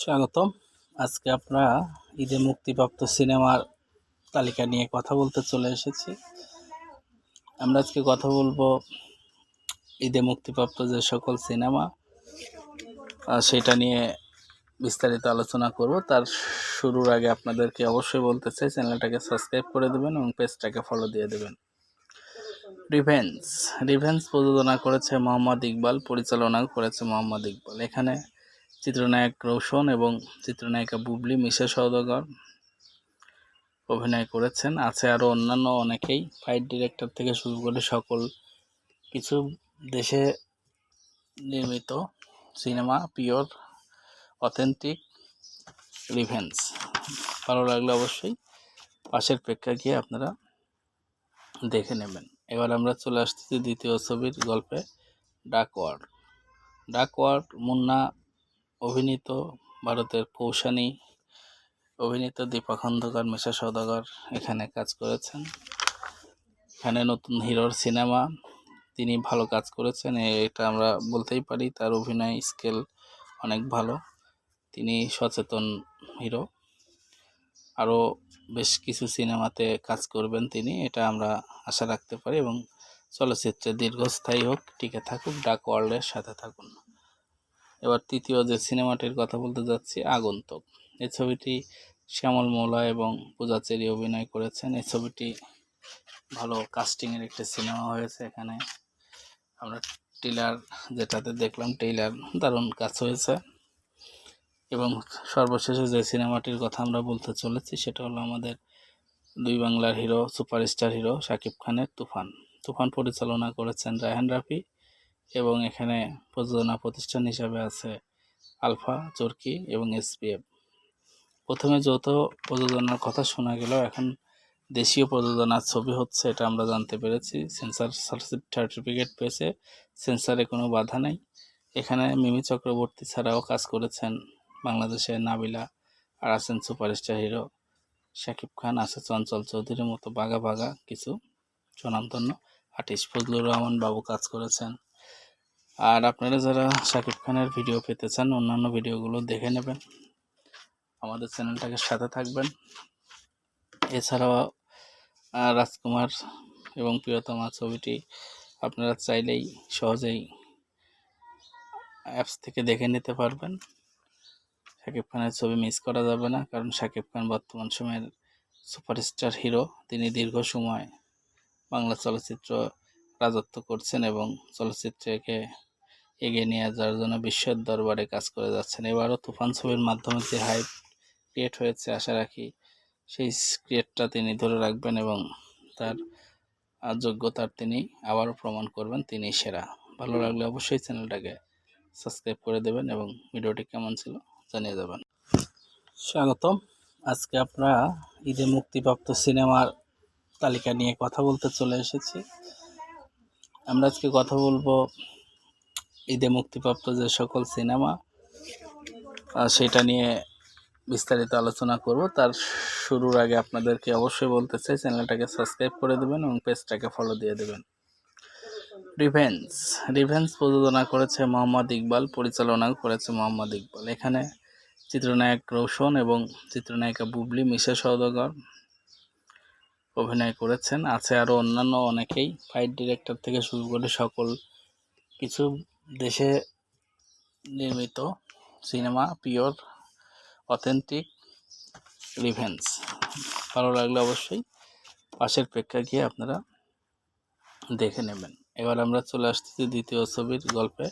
স্বাগতম। আজকে আমরা ঈদে মুক্তিপ্রাপ্ত সিনেমার তালিকা নিয়ে কথা বলতে চলে এসেছি। আমরা আজকে কথা বলব ঈদে মুক্তিপ্রাপ্ত যে সকল সিনেমা সেটা নিয়ে বিস্তারিত আলোচনা করব। তার শুরুর আগে আপনাদেরকে অবশ্যই বলতে চাই, চ্যানেলটাকে সাবস্ক্রাইব করে দেবেন এবং পেজটাকে ফলো দিয়ে দেবেন। রিভেন্স রিভেন্স প্রযোজনা করেছে মোহাম্মদ ইকবাল, পরিচালনা করেছে মোহাম্মদ ইকবাল। এখানে চিত্রনায়ক রোশন এবং চিত্রনায়িকা বুবলি মিশা সওদাগর অভিনয় করেছেন। আছে আরও অন্যান্য অনেকেই। ফাইট ডিরেক্টর থেকে শুরু করে সকল কিছু দেশে নির্মিত সিনেমা, পিওর, অথেন্টিক রিভেন্স ভালো লাগলে অবশ্যই পাশের প্রেক্ষা গিয়ে আপনারা দেখে নেবেন। এবার আমরা চলে আসতেছি দ্বিতীয় ছবির গল্পে ডাকওয়ার্ড ডাকওয়ার্ড মুন্না অভিনীত ভারতের কৌশানী অভিনীত দীপা খন্দকার, মিশা সওদাগর এখানে কাজ করেছেন। এখানে নতুন হিরোর সিনেমা তিনি ভালো কাজ করেছেন এটা আমরা বলতেই পারি তার অভিনয় স্কেল অনেক ভালো। তিনি সচেতন হিরো। আরও বেশ কিছু সিনেমাতে কাজ করবেন তিনি, এটা আমরা আশা রাখতে পারি এবং চলচ্চিত্রে দীর্ঘস্থায়ী হোক, টিকে থাকুক, ডাক ওয়ার্ল্ডের সাথে থাকুন। এবার তৃতীয় যে সিনেমাটির কথা বলতে যাচ্ছি, আগন্তুক। এই ছবিটি শ্যামল মৌলা এবং পূজাচেরি অভিনয় করেছেন। এই ছবিটি ভালো কাস্টিংয়ের একটি সিনেমা হয়েছে এখানে। আমরা টেইলার যেটাতে দেখলাম টেইলার দারুণ কাজ হয়েছে। এবং সর্বশেষে যে সিনেমাটির কথা আমরা বলতে চলেছি, সেটা হলো আমাদের দুই বাংলার হিরো সুপারস্টার হিরো শাকিব খানের তুফান। তুফান পরিচালনা করেছেন রায়হান রাফি। এবং এখানে প্রযোজনা প্রতিষ্ঠান হিসাবে আছে আলফা, চরকি এবং এসপিএফ। প্রথমে যৌথ প্রযোজনার কথা শোনা গেল, এখন দেশীয় প্রযোজনার ছবি হচ্ছে, এটা আমরা জানতে পেরেছি। সেন্সার সার্টিফিকেট পেয়েছে, সেন্সারে কোনো বাধা নেই। এখানে মিমি চক্রবর্তী ছাড়াও কাজ করেছেন বাংলাদেশের নাবিলা আর আছেন সুপারস্টার হিরো। শাকিব খান আছে চঞ্চল চৌধুরীর মতো বাঘা বাঘা কিছু স্বনামধন্য আর্টিস্ট ফজলুর রহমান বাবু কাজ করেছেন। আর আপনারা যারা শাকিব খানের ভিডিও পেতে চান, অন্যান্য ভিডিওগুলো দেখে নেবেন। আমাদের চ্যানেলটাকে সাথে থাকবেন। এছাড়াও রাজকুমার এবং প্রিয়তমা ছবিটি আপনারা চাইলেই সহজেই অ্যাপস থেকে দেখে নিতে পারবেন। শাকিব খানের ছবি মিস করা যাবে না, কারণ শাকিব খান বর্তমান সময়ের সুপারস্টার হিরো তিনি দীর্ঘ সময় বাংলা চলচ্চিত্র রাজত্ব করছেন এবং চলচ্চিত্রকে এগিয়ে নিয়ে যাওয়ার জন্য বিশ্বের দরবারে কাজ করে যাচ্ছেন। এবারও তুফান ছবির মাধ্যমে যে হাইপ ক্রিয়েট হয়েছে, আশা রাখি সেই ক্রিয়েটটা তিনি ধরে রাখবেন এবং তার যোগ্যতার তিনি আবারও প্রমাণ করবেন তিনি সেরা। ভালো লাগলে অবশ্যই চ্যানেলটাকে সাবস্ক্রাইব করে দেবেন এবং ভিডিওটি কেমন ছিল জানিয়ে দেবেন। স্বাগতম। আজকে আমরা ঈদে মুক্তিপ্রাপ্ত সিনেমার তালিকা নিয়ে কথা বলতে চলে এসেছি। আমরা আজকে কথা বলব ঈদে মুক্তিপ্রাপ্ত যে সকল সিনেমা সেটা নিয়ে বিস্তারিত আলোচনা করব। তার শুরুর আগে আপনাদেরকে অবশ্যই বলতে চাই, চ্যানেলটাকে সাবস্ক্রাইব করে দেবেন এবং পেজটাকে ফলো দিয়ে দেবেন। রিভেন্স রিভেন্স প্রযোজনা করেছে মোহাম্মদ ইকবাল পরিচালনা করেছে মোহাম্মদ ইকবাল। এখানে চিত্রনায়ক রোশন এবং চিত্রনায়িকা বুবলি, মিশা সওদাগর অভিনয় করেছেন। আছে আরও অন্যান্য অনেকেই। ফাইট ডিরেক্টর থেকে শুরু করে সকল কিছু দেশে নির্মিত সিনেমা পিওর, অথেন্টিক রিভেন্স ভালো লাগলে অবশ্যই পাশের প্রেক্ষা গিয়ে আপনারা দেখে নেবেন। এবার আমরা চলে আসতেছি দ্বিতীয় ছবির গল্পে।